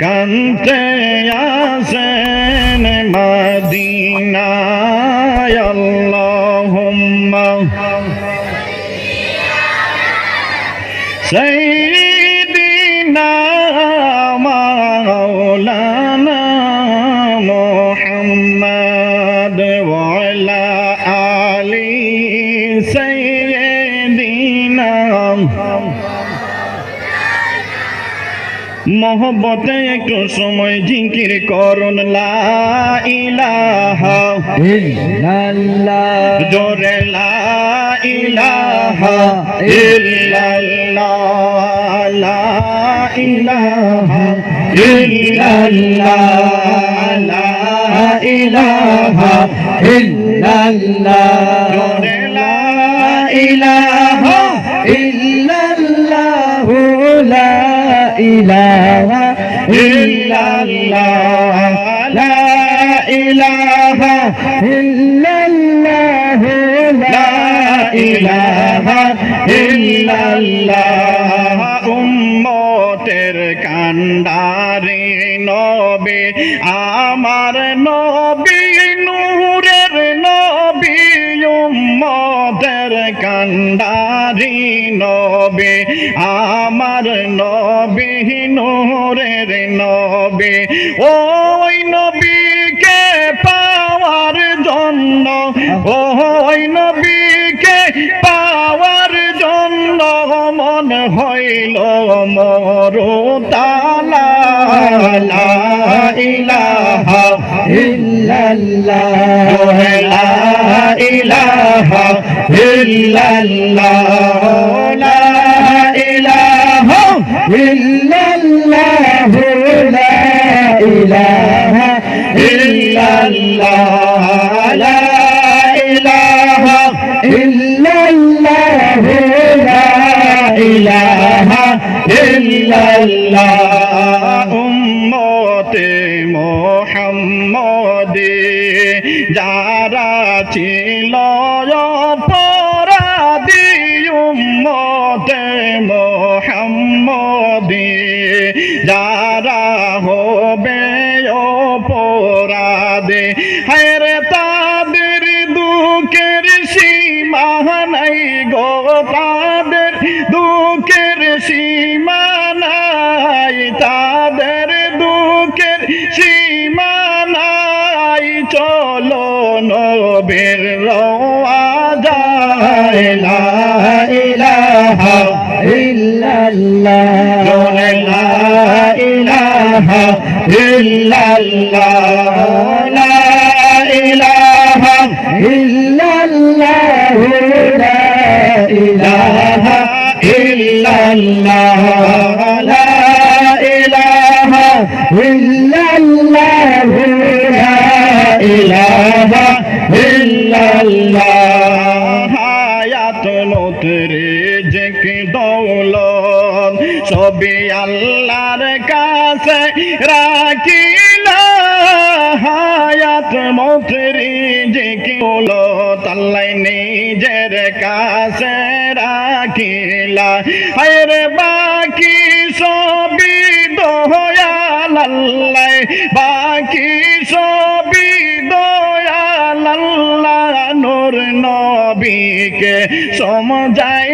কান্তে আসেন মদিনায় আল্লাহুম্মা মোহব্বতে একটু সময় জিকির করুন ইলাহা। জোরে ইলাহা ইল্লাল্লাহ লা ইলাহা ইল্লাল্লাহ ইলাহা ইল্লাল্লাহ। জোরে ইলাহা ইলাহা ইল্লাল্লাহ লা ইলাহা ইল্লাল্লাহ লা ইলাহা ইল্লাল্লাহ উম্মতের ওই নবীকে পাওয়ার জন্য, ওই নবীকে পাওয়ার জন্য মন হইল মরু তালা ইলাহা ইলাহা ইলাহা ইলাহা ইল্লাল্লাহ লা ইলাহা ইল্লাল্লাহ লা ইলাহা ইল্লাল্লাহ উম্মতে মোহাম্মদে যারা ছিল অপরাধী উম্মতে দুঃখের সীমা নাই চলো নবের রওয়া যায় লা ইলাহা সবই আল্লাহর কাছে রাখিলা হায়াত মতরে জেক দৌলত আল্লাহ নিজের কাছে রাখিলা। হায়র বাকি সবই দয়াল আল্লাহ বাকি সবই দয়াল আল্লাহ নূর নবীকে সমঝাইলা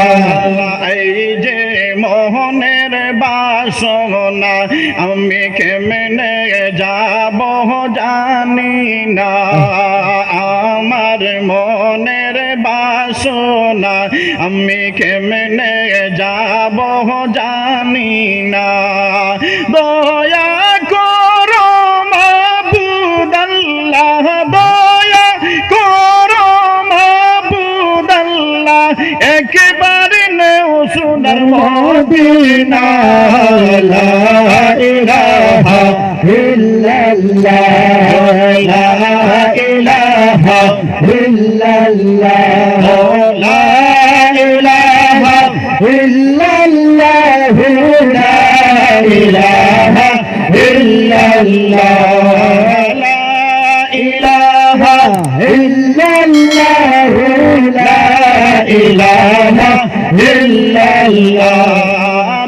আমার মনের বাসনা, আমি কেমনে যাব জানি না। দয়া করো মাবুদাল্লাহ দয়া করো মাবুদাল্লাহ একবার নেও সোনার মদিনা, লা ইলাহা illallah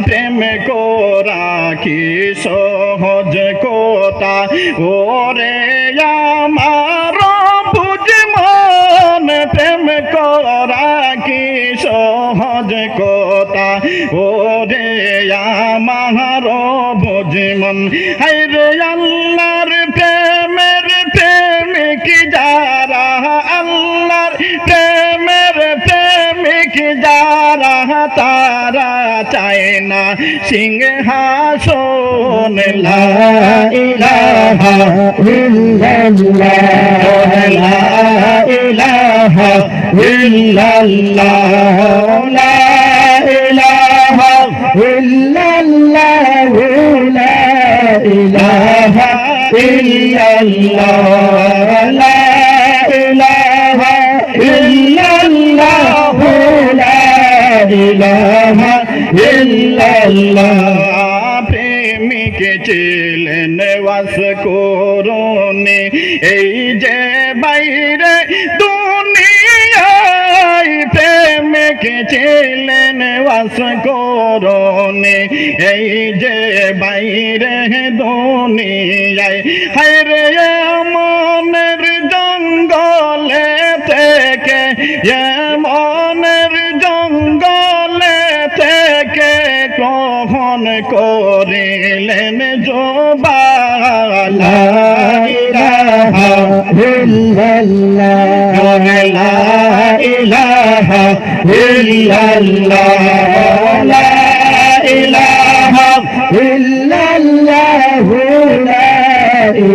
প্রেম কোরা কি সহজ কোতা ওরে আমার বুঝমন প্রেম করা কি সহজ কোতা ওরে আমার বুঝমন হাইরে সিংহাসন লা ilaha illallah la ilaha illallah la ilaha illallah la ilaha প্রেমিক ছিলেন বাস করুনি এই যে বাইরে দুনিয়ায় প্রেমিক ছিলেন বাস করুনি এই যে বাইরে দুনিয়ায় হায়রে মনের করিলেন জোবালা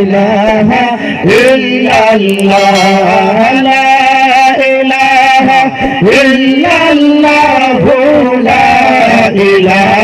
ilaha illallah la ilaha illallah la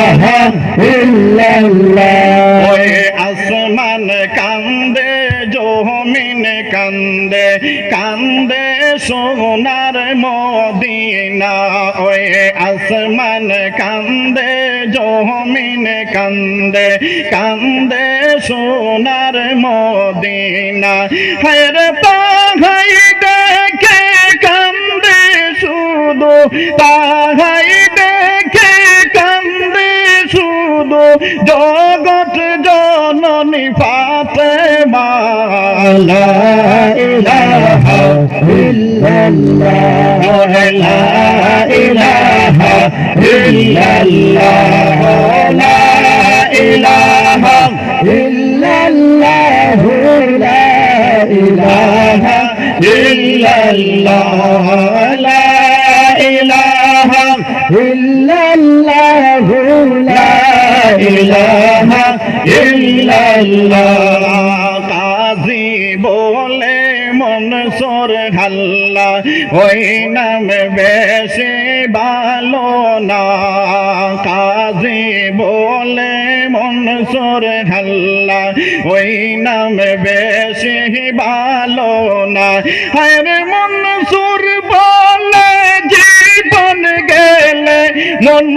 আসমান কান্দে, জমিন কান্দে কান্দে সোনার মদিনা। হের তাহাই দেখে কান্দে শুধু, তাহাই দেখে কান্দে শুধু, জগৎ জননী পাতে মালা। ilaha إلا الله لا إله. إلا الله لا إله. إلا الله لا إله. إلا الله لا إله. إلا الله. عظيم হাল্লা, ওই নাম বেশি ভালো না। কাজী বলে মন সর হাল্লা, ওই নাম বেশি ভালো না। মন সুর বলে জীবন গেলে মন